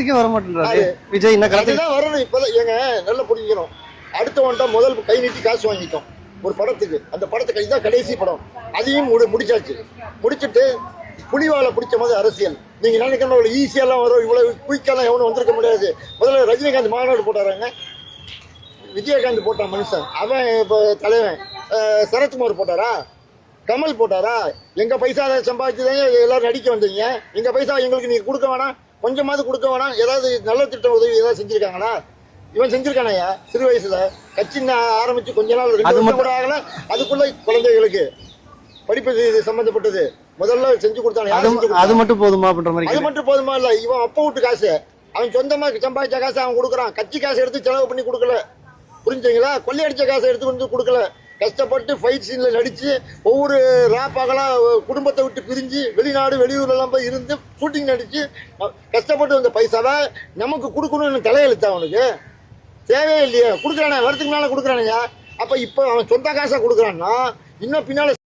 படத்துக்கே வர மாட்டேன்றாரு. விஜய் கருத்து? அதுதான் வரணும். இப்பதான் ஏங்க நல்லா புரிஞ்சுக்கணும். அடுத்தவன்ட்ட முதல் கை நீட்டி காசு வாங்கிட்டோம். ஒரு படத்துக்கு. அந்த படத்துக்கு இதுதான் கடைசி படம். அதையும் முடி- முடிச்சாச்சு. முடிச்சிட்டு புலிவாலை பிடிச்ச மாதிரி அரசியல். நீங்க நினைக்கணும் இவ்வளவு ஈஸியெல்லாம் வரும் இவ்வளவு குயிக்கெல்லாம் எவனும் வந்திருக்க முடியாது. முதல்ல ரஜினிகாந்த் மாநாடு போட்டாராங்க. விஜயகாந்த் போட்டான் மனுஷன். அவன் இப்போ தலைவன். சரத்குமார் போட்டாரா? கமல் போட்டாரா? எங்க பைசா சம்பாதிச்சு தான் எல்லாரும் நடிக்க வந்தீங்க. எங்க பைசா எங்களுக்கு நீங்க கொடுக்க வேணாம். கொஞ்சமாவது கொடுக்க வேணாம் ஏதாவது நல்ல திட்டம் உதவி ஏதாவது செஞ்சிருக்காங்களா? இவன் செஞ்சிருக்கானயா சிறு வயசுல. கட்சி ஆரம்பிச்சு கொஞ்ச நாள் ரெண்டு வருஷம் கூட ஆகல. அதுக்குள்ள குழந்தைகளுக்கு படிப்பு இது சம்பந்தப்பட்டது. முதல்ல செஞ்சு கொடுத்தானே? அது? மட்டும் போதுமா அப்படின்ற மாதிரி அது. மட்டும் போதுமா? இல்ல இவன் அப்பா வீட்டு காசு. அவன் சொந்தமா சம்பாதிச்ச காசு அவன் கொடுக்குறான். கட்சி காசு எடுத்து செலவு பண்ணி கொடுக்கல. புரிஞ்சுங்களா? கொள்ளையடிச்ச காசை எடுத்து வந்து கொடுக்கல. கஷ்டப்பட்டு ஃபைட் சீனில் நடித்து ஒவ்வொரு ராப்பாகலா குடும்பத்தை விட்டு பிரிஞ்சு வெளிநாடு வெளியூர்லாம் போய் இருந்து ஷூட்டிங் நடித்து கஷ்டப்பட்டு வந்த பைசாவை நமக்கு கொடுக்கணும்னு தலையெழுத்தா அவனுக்கு? தேவையே இல்லையே. கொடுக்குறானே வரதுக்கு மேலே கொடுக்குறானுங்க அப்போ இப்போ அவன் சொந்த காசை கொடுக்குறான்னா இன்னும் பின்னால்